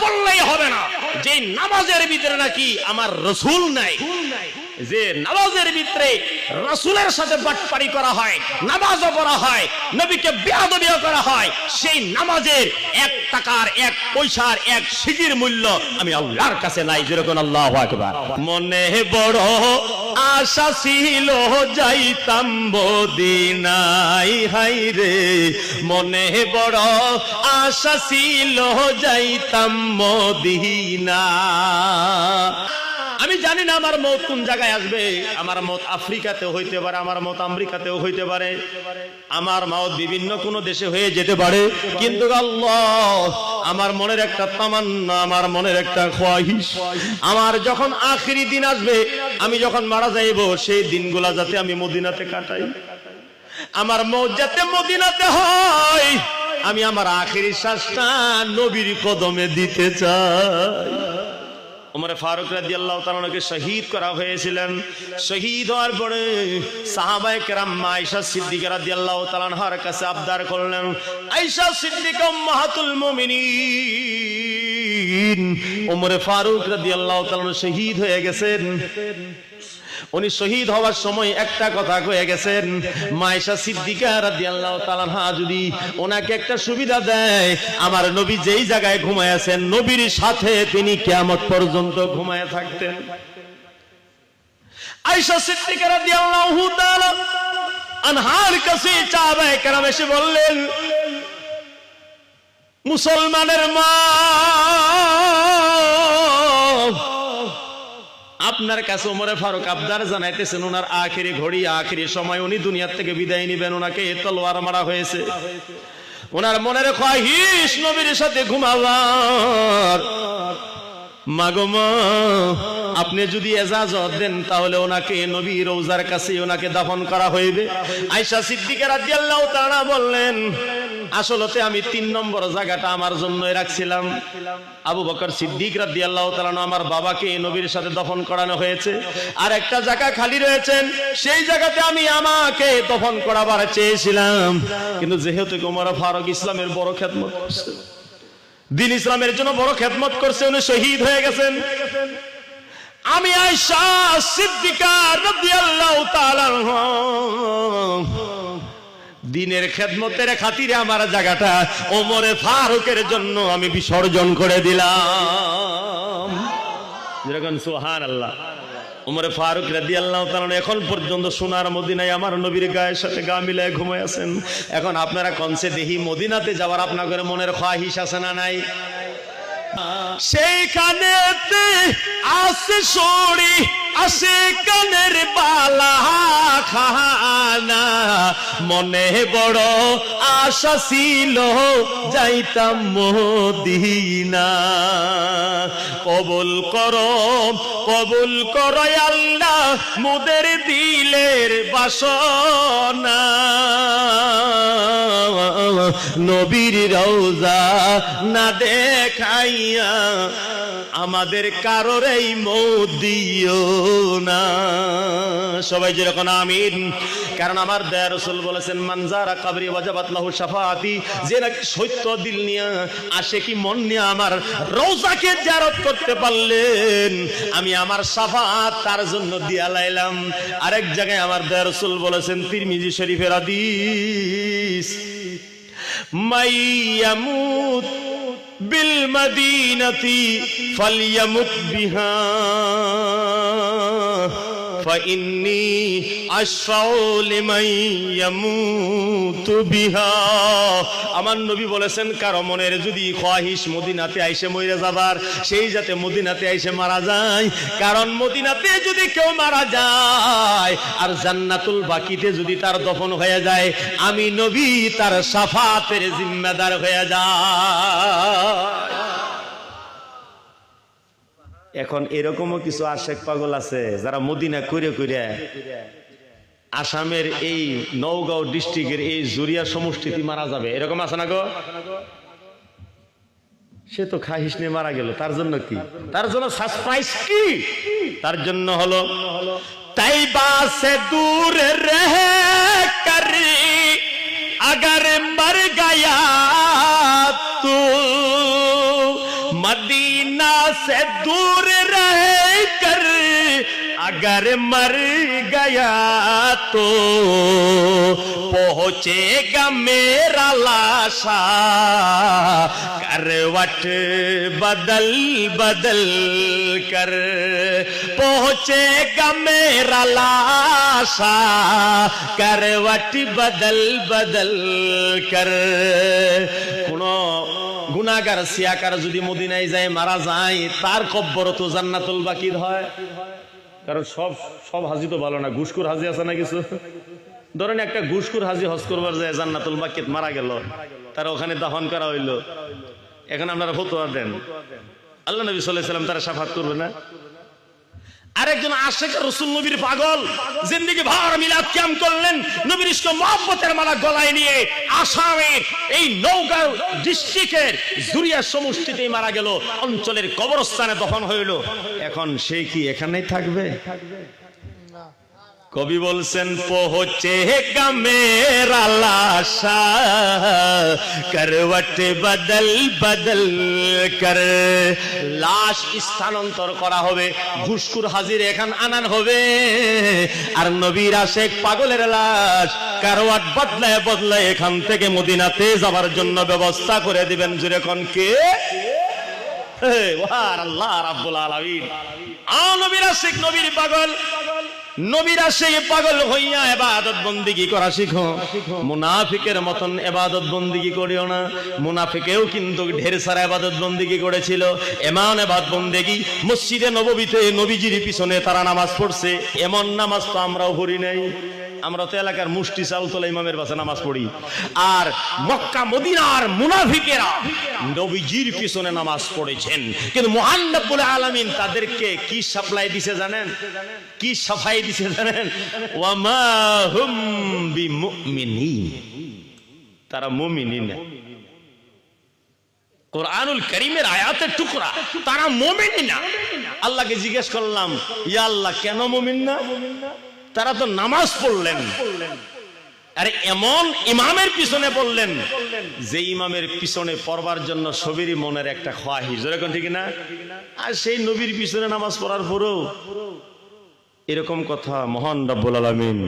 পড়লেই হবে না। যে নামাজের ভিতরে নাকি আমার রসুল নাই। যে নামাজের ভিতরে রসুলের সাথে বাটপারি করা হয়, নামাজও পড়া হয়, নবীকে বেয়াদবিও করা হয়, সেই নামাজের এক টাকার, এক পয়সার, এক সিগির মূল্য আমি আল্লাহর কাছে নাই, যেরকম আল্লাহ আকবার। মনে বড় আশা ছিল, যাইতাম বদিনাই হাই রে। মনে বড় আশা ছিল, যাইতাম মদিনা। আমি জানি না আমার মত কোন জায়গায় আসবে। আমার মত আফ্রিকাতেও হইতে পারে, আমার মত আমেরিকাতেও হইতে পারে। আমার মত বিভিন্ন কোন দেশে হয়ে যেতে পারে। কিন্তু আল্লাহ, আমার মনের একটা তামান্না, আমার মনের একটা খোয়াহিশ। আমার যখন আখিরি দিন আসবে, আমি যখন মারা যাইব, সেই দিনগুলা যাতে আমি মদিনাতে কাটাই। আমার মত যাতে মদিনাতে হয়, আমি আমার আখিরি শ্বাসটা নবীর কদমে দিতে চাই। উমরে ফারুক রাজি আল্লাহ তালকে শহীদ করা হয়েছিলেন। শহীদ হওয়ার পরে সাহাবাই কেরাম আয়সা সিদ্দিক রাজি আল্লাহ তালানহার কাছে আবদার করলেন আয়সা সিদ্দিক মাহাতুল মমিনিন। উমরে ফারুক রাজি আল্লাহ তালান শহীদ হয়ে গেছেন। উনি শহীদ হওয়ার সময় একটা কথা কয়ে গেছেন, মায়েশা সিদ্দিকা রাদিয়াল্লাহু তাআলা যদি ওনাকে একটা সুবিধা দেয়, আমার নবী যেই জায়গায় ঘুমায় আছেন, নবীর সাথে তিনি কিয়ামত পর্যন্ত ঘুমায় থাকতেন। আয়েশা সিদ্দিকা রাদিয়াল্লাহু তাআলা আনহার কাছে চাবায়ে কেরাম এসে বললেন, মুসলমানের মা আপনার কাছে ওমরে ফারুক আবদার জানাইতেছেন, ওনার আখেরি ঘড়ি, আখেরি সময় উনি দুনিয়ার থেকে বিদায় নিবেন, ওনাকে তলোয়ার মারা হয়েছে। ওনার মনের খোয়াহিস নবীর সাথে ঘুমাবার। আপনি যদি এজাজত দেন, তাহলে ওনাকে নবী রোজার কাছে ওনাকে দাফন করা হইবে। আয়সা সিদ্দিকা রাদিয়াল্লাহু তাআলা বললেন আসলতে আমি তিন নম্বর জায়গাটা আমার জন্য রাখছিলাম। আবু বকর সিদ্দিক রাদিয়াল্লাহু তাআলা আমার বাবাকে নবীর সাথে দফন করানো হয়েছে। আর একটা জায়গা খালি রয়েছেন, সেই জায়গাতে আমি আমাকে দফন করাবার চেয়েছিলাম। কিন্তু যেহেতু কুমার ফারুক ইসলামের বড় খেদমত করছে, দিন ইসলামের জন্য বড় খেদমত করছে, উনি শহীদ হয়ে গেছেন। আমি আয়সা সিদ্দিকা রাদিয়াল্লাহু তাআলা দিনের খেদমতের খাতিরে আমার জায়গাটা ওমরে ফারুকের জন্য আমি বিসর্জন করে দিলাম। যেরকম সোহান আল্লাহ উমরে ফারুক রাদি আল্লাহ এখন পর্যন্ত সোনার মদিনায় আমার নবীর গায়ের সাথে গা মিলায় ঘুমায় আছেন। এখন আপনারা কনসে দেহি মদিনাতে যাওয়ার আপনাদের মনের খোয়াহিস আছে না নাই? সেইখানেতে আসে সরি, আসে কানের বালা খানা মনে বড় আশা ছিল, যাইতাম মদিনা। কবুল করো কবুল করো আল্লাহ। মুদের দিলের বাসনা। নবীর রওজা না দেখাইয়া আমাদের কারোর এই দিও না। সবাই যেরকম আমিন। কারণ আমার দয়া রসুল বলেছেন মানজারা কাবরি ওয়াজাবাত লাহু শাফাআতি যে নাকি সত্য দিল নিয়ে, আসে কি মন নিয়ে আমার রওজাকে জারত করতে পারলেন। আমি আমার শাফাআত তার জন্য দিয়া লাইলাম। আরেক জায়গায় আমার দয়া রসুল বলেছেন, তিরমিজি শরীফের হাদিস, মাইয়ামুত بالمدينة فليمت بها فإني أشفع لمن يموت بها আমার নবী বলেছেন কারো মনের যদি খোয়াহিস মদিনাতে আইসে মরে যাবার সেই যাতে মদিনাতে আইসে মারা যায় কারণ মদিনাতে যদি কেউ মারা যায় আর জান্নাতুল বাকিতে যদি তার দফন হয়ে যায় আমি নবী তার সাফাতের জিম্মেদার হয়ে যায় এখন এরকমও কিছু আশেক পাগল আছে যারা মদিনা করে করে আসামের এই নওগাঁও ডিস্ট্রিক্টের এই জুরিয়া সমষ্টিতে মারা যাবে। এরকম আছে না গো? সে তো খাহিস নিয়ে মারা গেল, তার জন্য কি? তার জন্য সাসপাইস কি? তার জন্য হলো তাই বাসে দূর রহে করি, আগর মর গয়া তু मदीना से दूर रह कर अगर मर गया तो पहुंचेगा मेरा लाशा। करवट बदल बदल कर पहुंचेगा मेरा लाशा। करवट बदल बदल कर। কোন গুনাগার সিয়াকার যদি মদিনায় যায়, মারা যায়, তার কব্বর তো জান্নাতুল বাকির হয়। কারণ সব সব হাজি তো ভালো না। ঘুষখুর হাজি আছে না কিছু? ধরেন একটা ঘুষখুর হাজি হজ করবার যায়, জান্নাতুল বাকিত মারা গেল। তারা ওখানে দাহন করা হইল। এখন আপনারা ফতোয়া দেন। আল্লাহ নবী সাল্লাহ সাল্লাম তারা সাফাত করবে না? আরেকজন আশেখ রসুল নবীর পাগল, জিন্দিগি ভার মিলাদ ক্যাম করলেন, নবীর ইস্ক মহব্বতের মালা গলায় নিয়ে আসামের এই নৌকা ডিস্ট্রিক্টের জুরিয়া সমষ্টিতেই মারা গেল, অঞ্চলের কবরস্থানে দফন হইল। এখন সে কি এখানেই থাকবে? কবি বলছেন, পৌঁছে মেরা লাশা, করবট বদল বদল কর। লাশ স্থানান্তর করা হবে ঘুসকুর হাজির এখান আনান হবে। আর নবীর আশেক পাগলের লাশ কারওয়াট বদলায় বদলায় এখান থেকে মদিনাতে যাবার জন্য ব্যবস্থা করে দিবেন। জুড়ে কোন কে? আল্লাহ রাব্বুল আলামিন। আ নবীর আশিক নবীর পাগল নবীরা সেই পাগল হইয়া এবাদত বন্দিগি করা শিখো? মুনাফিকের মতন এবাদত বন্দিগি করিও না? মুনাফিকেও কিন্তু ঢের সারা এবাদত বন্দিগি করেছিল? এমন এবাদ বন্দেগি মসজিদে নববীতে নবীজির পিছনে তারা নামাজ পড়ছে। এমন নামাজ তো আমরাও পড়ি নাই। আমরা তো এলাকার মুষ্টি চাল তোলা ইমামের পাশে নামাজ পড়ি। আর মক্কা মদিনার মুনাফিকেরা নবীজির পিছনে নামাজ পড়েছেন। কিন্তু মহান রব্বুল আলামিন তাদেরকে কি সাপ্লাই দিছে জানেন? কি সাফাই দিছে জানেন? ওয়ামা হুম বিমুমিনিন। তারা মুমিনিন। না কোরআনুল করিমের আয়াতের টুকরা। তারা মুমিন না। আল্লাহকে জিজ্ঞেস করলাম, ইয়া আল্লাহ, কেন মুমিন না? তারা তো নামাজ পড়লেন। আরে এমন ইমামের পিছনে পড়লেন, যে ইমামের পিছনে পড়বার জন্য সবেরই মনের একটা খোয়াহি যেরকম ঠিক না? আর সেই নবীর পিছনে নামাজ পড়ার পরেও এরকম কথা মহান রব্বুল আলামিন